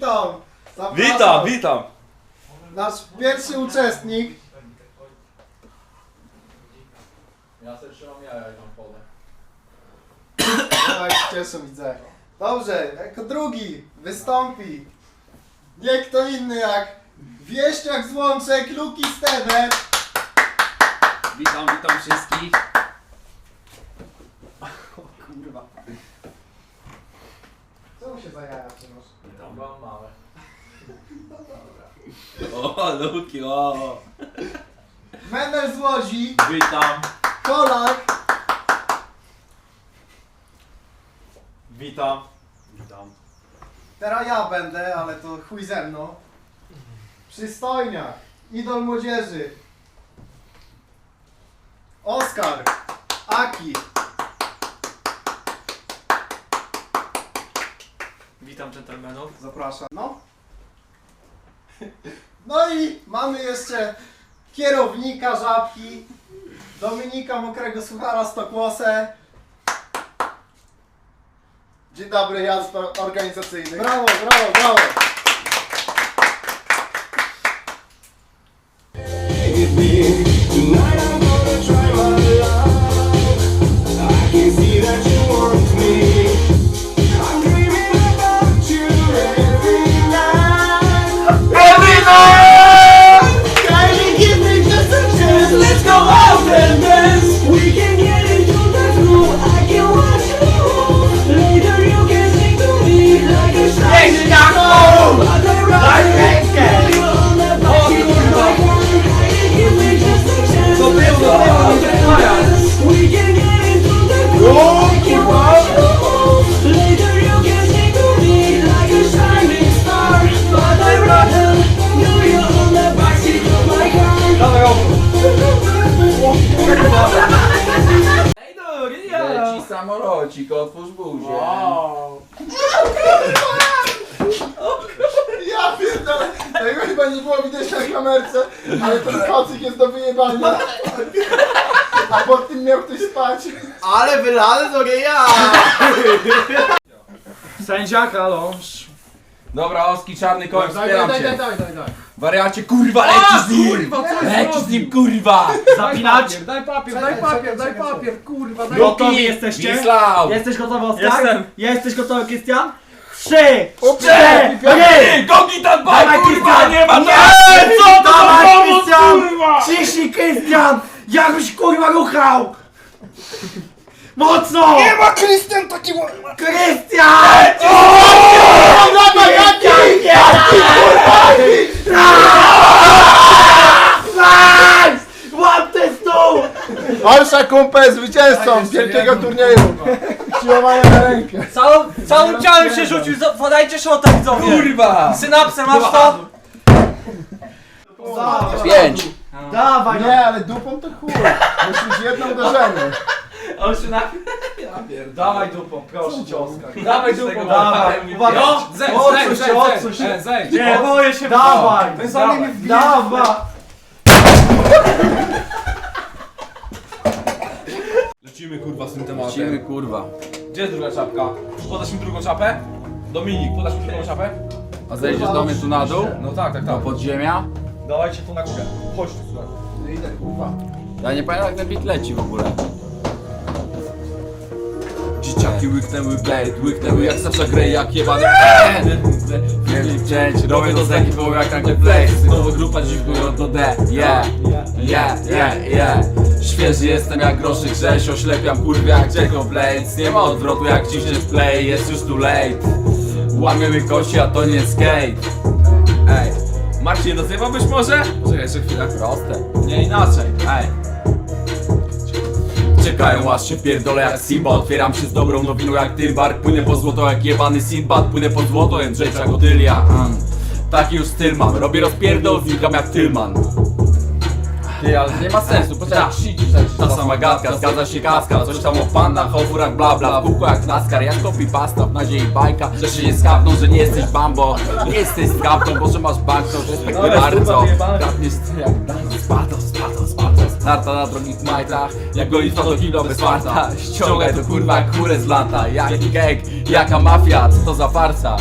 witam! Zapraszam. Witam, witam! Nasz pierwszy uczestnik. Ja sobie trzymam jaja jak mam. No jak się cieszę, widzę. Dobrze, jako drugi wystąpi nie kto inny jak wieśniak z Łączek, Luki Stever. Witam, witam wszystkich. Kurwa. Co mu się za jaja przynosz? Tam mam małe. O, Luki, o. Menel z Łodzi, Witam. Kolak, Witam. Witam. teraz ja będę, ale to chuj ze mną. Przystojniak, idol młodzieży. Oskar, Aki, Dżentelmenów. Zapraszam. No. No i mamy jeszcze kierownika żabki, Dominika Mokrego Suchara Stokłosę. Dzień dobry, ja z organizacyjny. Brawo, brawo, brawo. Tego chyba nie było widać na kamerce, ale ten kocyk jest do wyjebania. A pod tym miał ktoś spać. Ale wylane to nie ja! Sędzia, halo. Dobra, Oski, czarny koń, Daj, daj, wspieram daj, daj, cię. daj, daj, daj. Wariacie, kurwa, lecisz z nim! Lecisz z nim, kurwa! Zapinać. Daj papier, daj papier, daj papier, kurwa, daj Gotowi jesteście? Wisław! Jesteś gotowy, Oskar? Jestem. Jesteś gotowy, Krystian? Trzy! Cztery! Cztery! Gogi tam Dawaj, baj, kurwa, Krystian! nie ma Nie! Nie! Co to Dawaj, za pomoc, Krystian! kurwa! Ciśnij, Krystian! Jakbyś kurwa ruchał! Mocno! Nie ma Krystian takiego... Krystian! Dawaj! Nice! Łap ten stół! Olsza Kumpel zwycięzcą wielkiego turnieju. Siłowania na rękę. Całą, całym ciałem się rzucił, zo- podajcie szota widzowie! Kurwa! Synapsę, masz to? Pięć! Dawaj, no! Nie, ale dupą to chuj. Musisz jedno uderzenie. On się na... Dawaj dupą, proszę cię, Oskar. Dawaj dupą, dawaj! Uwaga! No, zejdź, Odsuń zejdź, się, zejdź, odsuń zejdź, się. zejdź. Nie, boję się, Dawaj, Ten wbije. Dawaj! Lecimy kurwa z tym tematem. Lecimy, kurwa. Gdzie jest druga czapka? Podasz mi drugą czapę? Dominik, podasz mi drugą czapę? A zejdziesz do mnie tu na dół? No tak, tak, Do tak. podziemia? Dawajcie tu na górę. Chodź tu, słuchaj. No idę kurwa. Ja nie pamiętam jak ten beat leci w ogóle. Dzieciaki łyknęły blade, łyknęły jak Sasha Grey, jak jebany Wielki wcięć, robię to z ekipą jak takie flex Nowa grupa dziwkują to D, yeah, yeah, yeah, yeah Świeży jestem jak groszy grześ, oślepiam kurwie jak Jacob Blades. Nie ma odwrotu jak ciśniesz play, jest już too late. Łamiemy kości, a to nie skate. Ej, Marcin, dozywałbyś może? Czekaj jeszcze chwilę. Proste, nie inaczej, ej. Czekają aż się pierdolę jak Simba Otwieram się z dobrą nowiną jak Tymbar Płynę po złoto jak jebany Sinbad. Płynę po złoto Jędrzejcza Gotylia. Mm. Taki już styl mam. Robię rozpierdol, znikam jak Tylman Ty, ale nie ma sensu, poczekaj, Ta. sama gadka, zgadza się kaska Coś tam o pandach, o furach, bla bla. W kółko jak NASCAR, jak copy pasta W nadziei bajka, że się nie skapną Że nie jesteś Bambo, nie jesteś skaptą Bo że masz bank, to respektuję bardzo. Kradniesz ty jak Spartos, Spartos, Spartos Narta na drogich majtach. Jak gonitwa to kilo bez farta. Ściągaj to kurwa kurę z lata. Jaki gang, jaka mafia, co to za farsa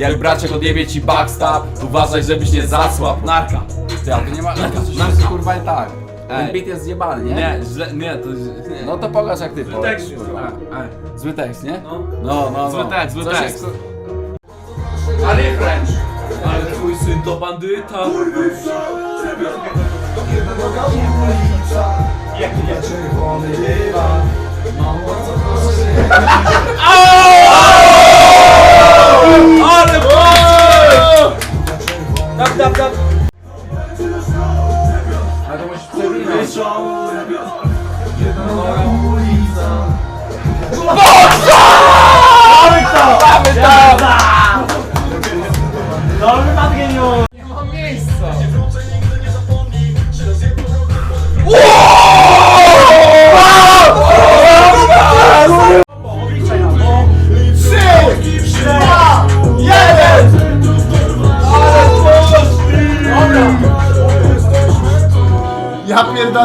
Jak braciak odjebie ci backstab Uważaj, żebyś nie zasłab Narka Ty, ale to nie ma... Narka, narka kurwa i tak Ten Ej. beat jest zjebany, nie? Nie, źle, nie, to nie. No to pokaż jak ty Zły powiesz, tekst jest, kurwa. Ej. Zły tekst, nie? No. No, no, no. Zły tekst, zły Coś tekst. jest- A refresh. Ale twój syn to bandyta. Ale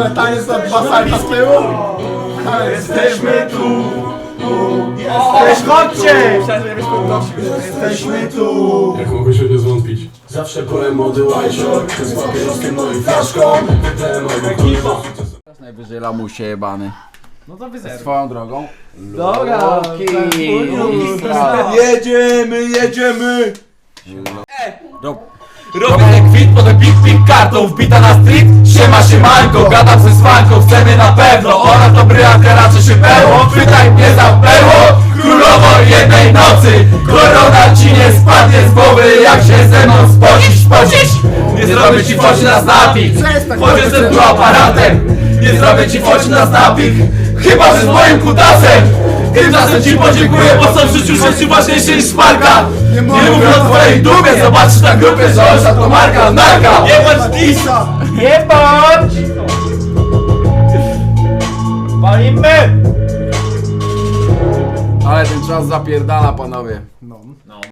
Pierdolę, taniec na dwa salta z tyłu. Ale jesteśmy tu. Cześć, chodźcie! Jesteśmy tu. Jak mogę się nie zwątpić? Zawsze byłem młody łajcior Z papieroskiem, no i flaszką Wybrałem mojego kolega Najwyżej lamusie jebany. No to wyzerw. Swoją drogą. Dobra. Loki. Jedziemy, jedziemy. Robię ten kwit, potem pik pik kartą Wbita na street, siema siemanko Gadam ze swanką, chcemy na pewno. Ona to bryjanka, raczej się perło Pytaj mnie za perło Królowo jednej nocy Korona ci nie spadnie z głowy. Jak się ze mną spocisz, spocisz? Nie zrobię ci foci na snapik. Chodzę ze tu aparatem. Nie zrobię ci foci na snapik. Chyba, że z moim kutasem Tymczasem ci podziękuję, bo są w życiu rzeczy ważniejsze niż szparka Nie mówię o twojej dumie, zobaczysz na grupie, że to marka, narka Nie bądź disa Nie bądź! Walimy! Ale ten czas zapierdala panowie